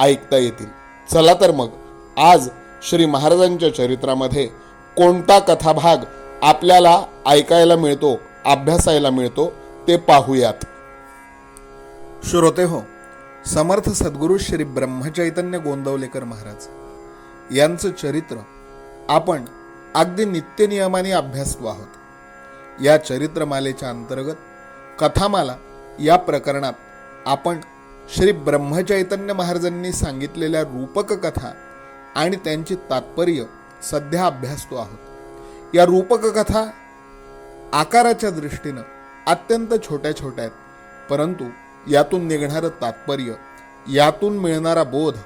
ऐकता येतील. चला तर मग आज श्री महाराजांच्या चरित्रामध्ये कोणता कथाभाग आपल्याला ऐकायला मिळतो अभ्यासायला मिळतो ते पाहूयात. श्रोते हो समर्थ सद्गुरू श्री ब्रह्मचैतन्य गोंदवलेकर महाराज यांचं चरित्र आपण अगदी नित्यनियमाने अभ्यासतो आहोत. या चरित्रमालेच्या अंतर्गत कथामाला या प्रकरणात आपण श्री ब्रह्मचैतन्य महाराजांनी सांगितलेल्या रूपक कथा आणि त्यांची तात्पर्य सध्या अभ्यासतो आहोत. या रूपक कथा आकाराच्या दृष्टीनं अत्यंत छोट्या छोट्या आहेत. परंतु यातून निघणारं तात्पर्य यातून मिळणारा बोध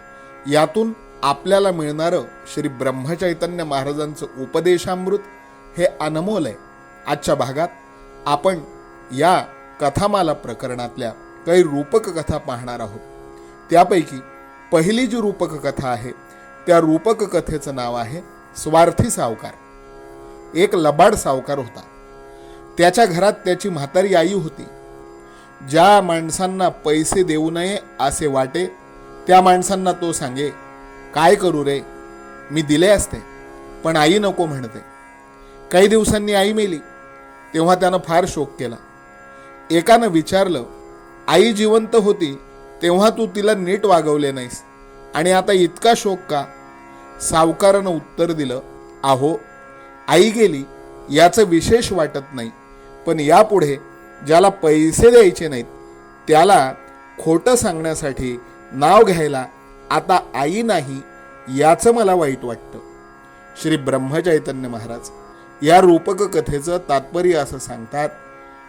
यातून आपल्याला मिळणारं श्री ब्रह्मचैतन्य महाराजांचं उपदेशामृत हे अनमोल आहे. आजच्या भागात आपण या कथामाला प्रकरणातल्या काही रूपक कथा पाहणार आहोत. त्यापैकी पहिली जी रूपक कथा आहे त्या रूपक कथेचं नाव आहे स्वार्थी सावकार. एक लबाड सावकार होता. त्याच्या घरात त्याची म्हातारी आई होती. ज्या माणसांना पैसे देऊ नये असे वाटे त्या माणसांना तो सांगे काय करू रे? मी दिले असते पण आई नको म्हणते. काही दिवसांनी आई मेली. तेव्हा त्यानं फार शोक केला. एकानं विचारलं आई जिवंत होती तेव्हा तू तिला नीट वागवले नाहीस. आणि आता इतका शोक का? सावकारानं उत्तर दिलं आहो आई गेली याचं विशेष वाटत नाही. पण यापुढे ज्याला पैसे द्यायचे नाहीत त्याला खोटं सांगण्यासाठी नाव घ्यायला आता आई नाही याचं मला वाईट वाटतं. श्री ब्रह्मचैतन्य महाराज या रूपक कथेचं तात्पर्य असं सांगतात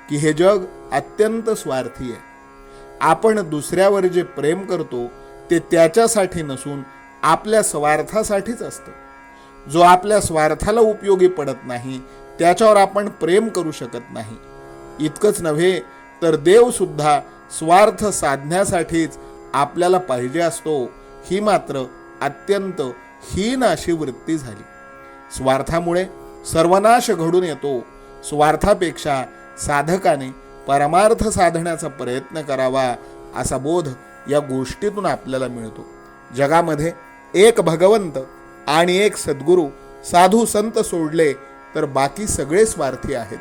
की हे जग अत्यंत स्वार्थी आहे. आपण दुसऱ्यावर जे प्रेम करतो ते त्याच्यासाठी नसून आपल्या स्वार्थासाठीच असतं. जो आपल्या स्वार्थाला उपयोगी पडत नाही त्याच्यावर आपण प्रेम करू शकत नाही. इतकंच नव्हे तर देवसुद्धा स्वार्थ साधण्यासाठीच आपल्याला पाहिजे असतो ही मात्र अत्यंत हीन अशी वृत्ती झाली. स्वार्थामुळे सर्वनाश घडून येतो. स्वार्थापेक्षा साधकाने परमार्थ साधण्याचा प्रयत्न करावा असा बोध या गोष्टीतून आपल्याला मिळतो. जगामध्ये एक भगवंत आणि एक सद्गुरू साधू संत सोडले तर बाकी सगळे स्वार्थी आहेत.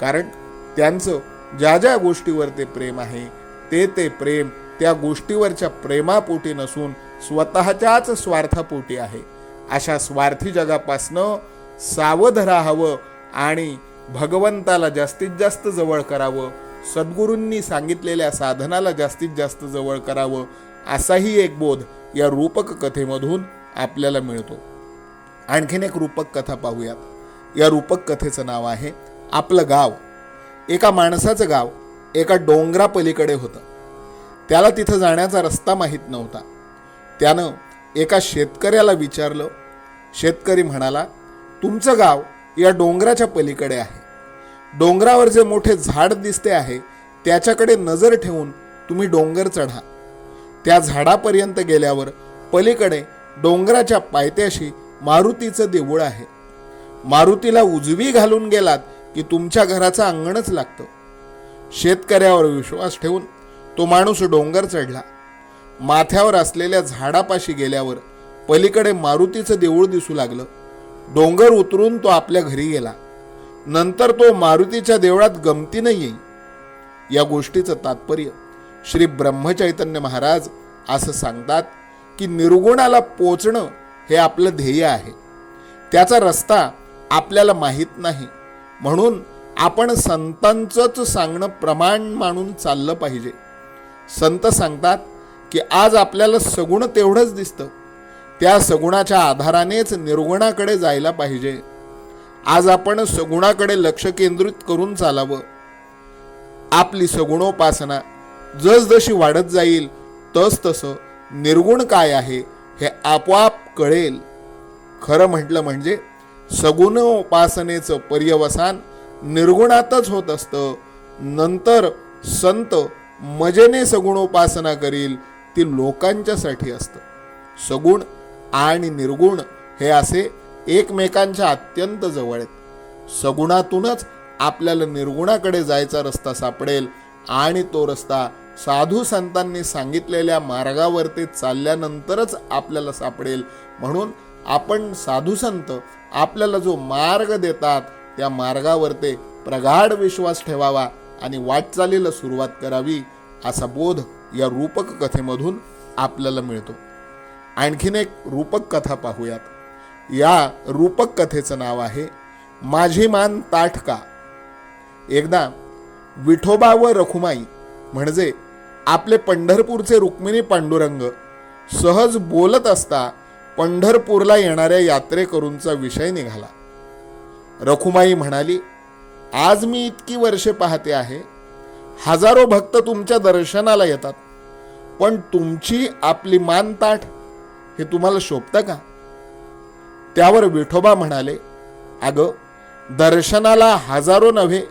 कारण त्यांचं ज्या ज्या गोष्टीवर ते प्रेम आहे ते ते प्रेम त्या गोष्टीवरच्या प्रेमापोटी नसून स्वतःच्याच स्वार्थापोटी आहे. अशा स्वार्थी जगापासनं सावध राहावं आणि भगवंताला जास्तीत जास्त जवळ करावं सद्गुरूंनी सांगितलेल्या साधनाला जास्तीत जास्त जवळ करावं असाही एक बोध या रूपक कथेमधून आपल्याला मिळतो. आणखीन एक रूपक कथा पाहूयात. या रूपक कथेचं नाव आहे आपलं गाव. एका माणसाचं गाव एका डोंगरापलीकडे होतं. त्याला तिथं जाण्याचा रस्ता माहीत नव्हता. त्यानं एका शेतकऱ्याला विचारलं. शेतकरी म्हणाला तुमचं गाव या डोंगराच्या पलीकडे आहे. डोंगरावर जे मोठे झाड दिसते आहे त्याच्याकडे नजर ठेवून तुम्ही डोंगर चढा. त्या झाडापर्यंत गेल्यावर पलीकडे डोंगराच्या पायथ्याशी मारुतीचं देऊळ आहे. मारुतीला उजवी घालून गेलात की तुमच्या घराचं अंगणच लागतं. शेतकऱ्यावर विश्वास ठेवून तो माणूस डोंगर चढला. माथ्यावर असलेल्या झाडापाशी गेल्यावर पलीकडे मारुतीचं देऊळ दिसू लागलं. डोंगर उतरून तो आपल्या घरी गेला. नंतर तो मारुतीच्या देवळात गमतीनं येई. या गोष्टीचं तात्पर्य श्री ब्रह्मचैतन्य महाराज असं सांगतात की निर्गुणाला पोचणं हे आपलं ध्येय आहे. त्याचा रस्ता आपल्याला माहीत नाही. म्हणून आपण संतांचंच सांगणं प्रमाण मानून चाललं पाहिजे. संत सांगतात की आज आपल्याला सगुण तेवढंच दिसतं. त्या सगुणाच्या आधारानेच निर्गुणाकडे जायला पाहिजे. आज आपण सगुणाकडे लक्ष केंद्रित करून चालावं. आपली सगुणोपासना जसजशी वाढत जाईल तस तसं निर्गुण काय आहे हे आपोआप कळेल. खरं म्हटलं म्हणजे सगुणोपासनेचं पर्यवसान निर्गुणातच होत असतं. नंतर संत मजेने सगुणोपासना करील ती लोकांच्यासाठी असतं. सगुण आणि निर्गुण हे असे एकमेकांच्या अत्यंत जवळ आहेत. सगुणातूनच आपल्याला निर्गुणाकडे जायचा रस्ता सापडेल आणि तो रस्ता साधू संतांनी सांगितलेल्या मार्गावरती चालल्यानंतरच आपल्याला सापडेल. म्हणून आपण साधू संत आपल्याला जो मार्ग देतात त्या मार्गावरती प्रगाढ विश्वास ठेवावा आणि वाटचालीला सुरुवात करावी असा बोध या रूपक कथेमधून आपल्याला मिळतो. आणखीन एक रूपक कथा पाहूयात. या रूपक कथेचं नाव आहे माझी मान ताठका एकदा विठोबा व रखुमाई म्हणजे आपले पंढरपूरचे रुक्मिणी पांडुरंग सहज बोलत असता पंढरपूरला येणाऱ्या यात्रेकरूंचा विषय निघाला. रखुमाई म्हणाली आज मी इतकी वर्षे पाहते आहे. हजारो भक्त तुमच्या दर्शनाला येतात. पण तुमची आपली मान ताठ हे तुम्हाला शोभतं का? त्यावर विठोबा म्हणाले अगं दर्शनाला हजारो नव्हे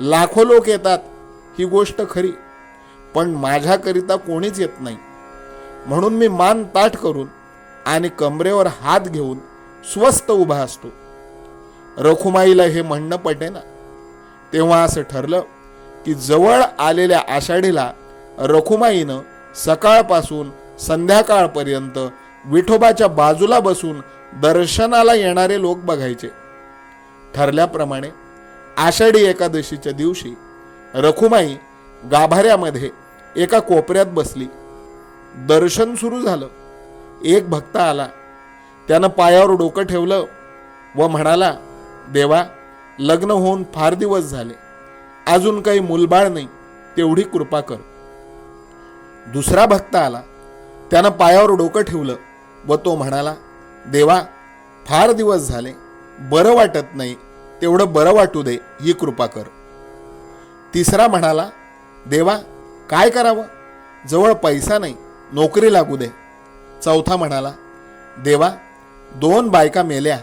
लाखो लोक येतात ही गोष्ट खरी. पण माझ्याकरिता कोणीच येत नाही. म्हणून मी मान ताठ करून आणि कमरेवर हात घेऊन स्वस्त उभा असतो. रखुमाईला हे म्हणणं पटेना तेव्हा असं ठरलं की जवळ आलेल्या आषाढीला रखुमाईनं सकाळपासून संध्याकाळपर्यंत विठोबाच्या बाजूला बसून दर्शनाला येणारे लोक बघायचे. ठरल्याप्रमाणे आषाढी एकादशीच्या दिवशी रखुमाई गाभाऱ्यामध्ये एका कोपऱ्यात बसली. दर्शन सुरू झालं. एक भक्त आला. त्यानं पायावर डोकं ठेवलं व म्हणाला देवा लग्न होऊन फार दिवस झाले. अजून काही मुलबाळ नाही तेवढी कृपा कर. दुसरा भक्त आला. त्यानं पायावर डोकं ठेवलं. व तो म्हणाला देवा फार दिवस झाले बरं वाटत नाही तेवढं बरं वाटू दे ही कृपा कर. तिसरा म्हणाला देवा काय करावं? जवळ पैसा नाही नोकरी लागू दे. चौथा म्हणाला देवा दोन बायका मेल्या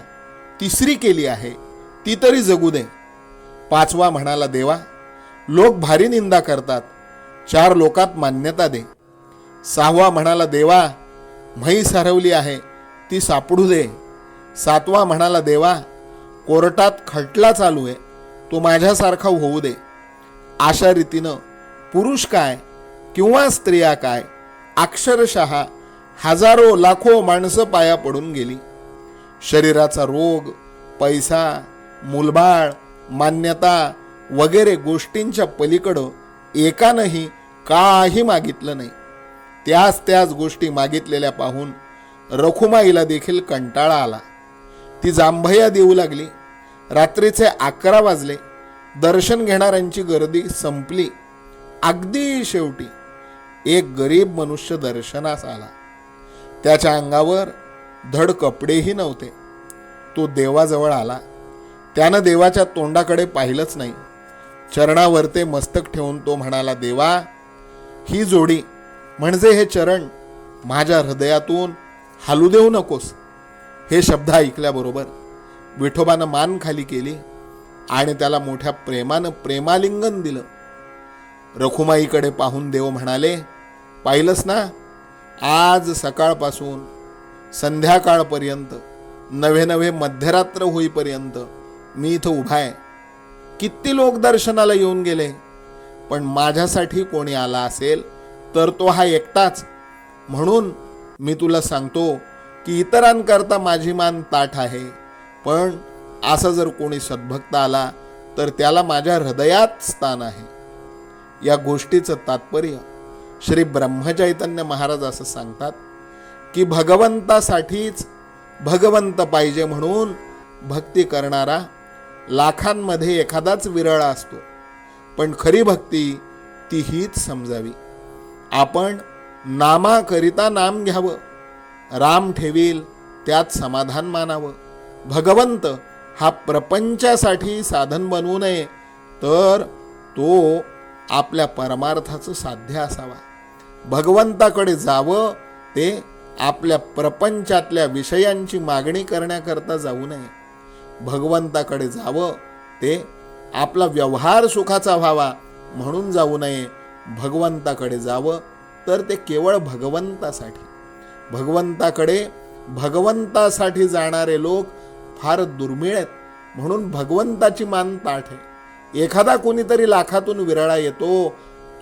तिसरी केली आहे ती तरी जगू दे. पाचवा म्हणाला देवा लोक भारी निंदा करतात चार लोकात मान्यता दे. सहावा म्हणाला देवा म्हैस हरवली आहे ती सापडू दे. सातवा म्हणाला देवा कोर्टात खटला चालू आहे तो माझ्यासारखा होऊ दे. अशा रीतीनं पुरुष काय किंवा स्त्रिया काय अक्षरशः हजारो लाखो माणसं पाया पडून गेली. शरीराचा रोग पैसा मुलबाळ मान्यता वगैरे गोष्टींच्या पलीकडं एकानंही काही मागितलं नाही. त्याच त्याच गोष्टी मागितलेल्या पाहून रखुमाईला देखील कंटाळा आला. ती जांभया देऊ लागली. रात्रीचे अकरा वाजले. दर्शन घेणाऱ्यांची गर्दी संपली. अगदी शेवटी एक गरीब मनुष्य दर्शनास आला. त्याच्या अंगावर धड कपडेही नव्हते. तो देवाजवळ आला. त्यानं देवाच्या तोंडाकडे पाहिलंच नाही. चरणावर ते मस्तक ठेवून तो म्हणाला देवा ही जोडी म्हणजे हे चरण माझ्या हृदयातून हालू देऊ नकोस. हे शब्द ऐकल्याबरोबर विठोबानं मान खाली केली आणि त्याला मोठ्या प्रेमानं प्रेमालिंगन दिलं. रखुमाईकडे पाहून देव म्हणाले पाहिलंस ना आज सकाळपासून संध्याकाळपर्यंत नवे नवे मध्यरात्र होईपर्यंत मी इथं उभा आहे. किती लोक दर्शनाला येऊन गेले पण माझ्यासाठी कोणी आला असेल? तर तो हा एकटाच. म्हणून मी तुला सांगतो की इतरांकरता माझी मान ताठ आहे. पण असं जर कोणी सद्भक्त आला तर त्याला माझ्या हृदयात स्थान आहे. या गोष्टीचं तात्पर्य श्री ब्रह्मचैतन्य महाराज असं सांगतात की भगवंतासाठीच भगवंत पाहिजे म्हणून भक्ती करणारा लाखांमध्ये एखादाच विरळा असतो. पण खरी भक्ती ती हीच समजावी. आपण नामाकरिता नाम घ्यावं. राम ठेवील त्यात समाधान मानावं. भगवंत हा प्रपंचासाठी साधन बनवू नये तर तो आपल्या परमार्थाचं साध्य असावा. भगवंताकडे जावं ते आपल्या प्रपंचातल्या विषयांची मागणी करण्याकरता जाऊ नये. भगवंताकडे जावं ते आपला व्यवहार सुखाचा व्हावा म्हणून जाऊ नये. भगवंताकडे जावं तर ते केवळ भगवंतासाठी. भगवंताकडे भगवंतासाठी जाणारे लोक फार दुर्मिळ आहेत म्हणून भगवंताची मान ताठ आहे. एखादा कोणीतरी लाखातून विरळा येतो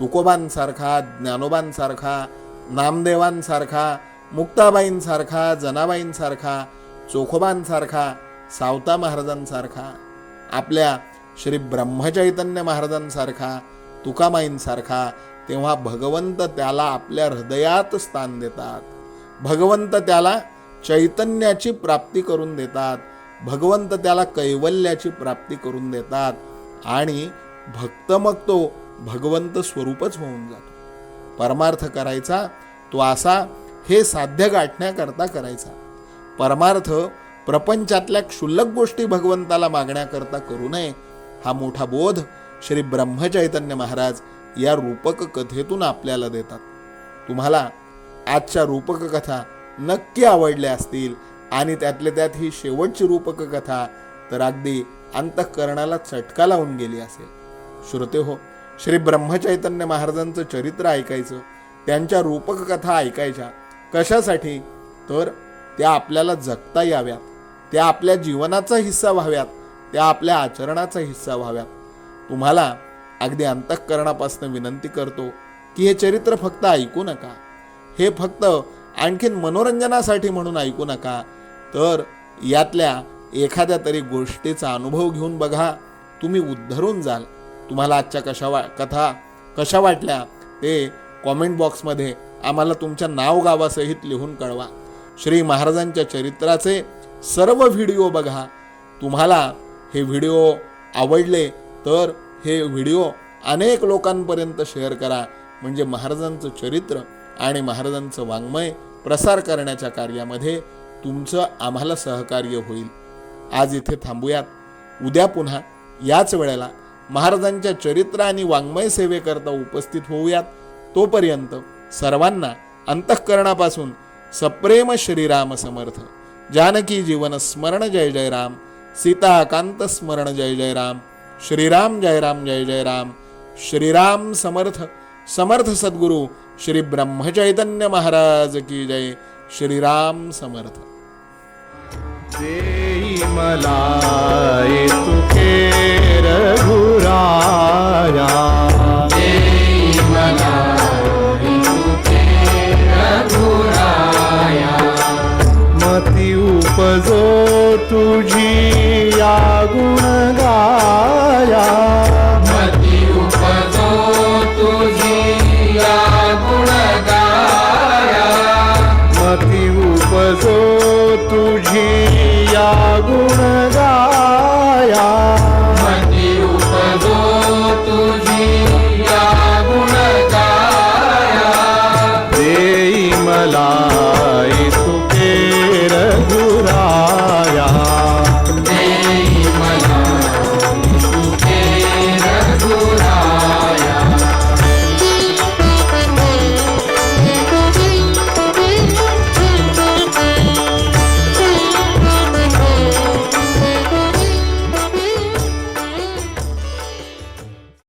तुकोबांसारखा ज्ञानोबांसारखा नामदेवांसारखा मुक्ताबाईंसारखा जनाबाईंसारखा चोखोबांसारखा सावता महाराजांसारखा आपल्या श्री ब्रह्मचैतन्य महाराजांसारखा तुकामाईंसारखा तेव्हा भगवंत त्याला आपल्या हृदयात स्थान देतात. भगवंत त्याला चैतन्याची प्राप्ती करून देतात. भगवंत त्याला कैवल्याची प्राप्ती करून देतात. आणि भक्त मग तो भगवंत स्वरूपच होऊन जातो. परमार्थ करायचा तो असा हे साध्य गाठण्याकरता करायचा. परमार्थ प्रपंचातल्या क्षुल्लक गोष्टी भगवंताला मागण्याकरता करू नये हा मोठा बोध श्री ब्रह्मचैतन्य महाराज या रूपक कथेतून आपल्याला देतात. तुम्हाला आजच्या रूपक कथा नक्की आवडल्या असतील आणि त्यातल्या त्यात ही शेवटची रूपक कथा तर अगदी अंतःकरणाला चटका लावून गेली असेल. श्रोते हो श्री ब्रह्मचैतन्य महाराजांचं चरित्र ऐकायचं त्यांच्या रूपक कथा ऐकायच्या कशासाठी? तर त्या आपल्याला जगता याव्यात त्या आपल्या जीवनाचा हिस्सा व्हाव्यात त्या आपल्या आचरणाचा हिस्सा व्हाव्यात. तुम्हाला अगदी अंतःकरणापासून विनंती करतो की हे चरित्र फक्त ऐकू नका. हे फक्त आणखीन मनोरंजनासाठी म्हणून ऐकू नका. तर यातल्या एखाद्या तरी गोष्टीचा अनुभव घेऊन बघा. तुम्ही उद्धरून जाल. तुम्हाला आजच्या कशा वा कथा कशा वाटल्या ते कॉमेंट बॉक्समध्ये आम्हाला तुमच्या नाव गावासहित लिहून कळवा. श्री महाराजांच्या चरित्राचे सर्व व्हिडिओ बघा. तुम्हाला हे व्हिडिओ आवडले तर हे व्हिडिओ अनेक लोकांपर्यंत शेअर करा. म्हणजे महाराजांचं चरित्र आणि महाराजांचं वाङ्मय प्रसार करण्याच्या कार्यामध्ये तुमचं आम्हाला सहकार्य होईल. आज इथे थांबूयात. उद्या पुन्हा याच वेळेला महाराजांच्या चरित्र आणि वाङ्मय सेवेकरता उपस्थित होऊयात. तोपर्यंत सर्वांना अंतःकरणापासून सप्रेम श्रीराम समर्थ. जानकी जीवन स्मरण जय जय राम. सीताकांत स्मरण जय जय राम. श्रीराम जय राम जय जय राम। श्रीराम समर्थ समर्थ सद्गुरु श्री ब्रह्मचैतन्य महाराज की जय। श्रीराम समर्थ। देई मला तुके रघुराया। मती उपजो तुझी।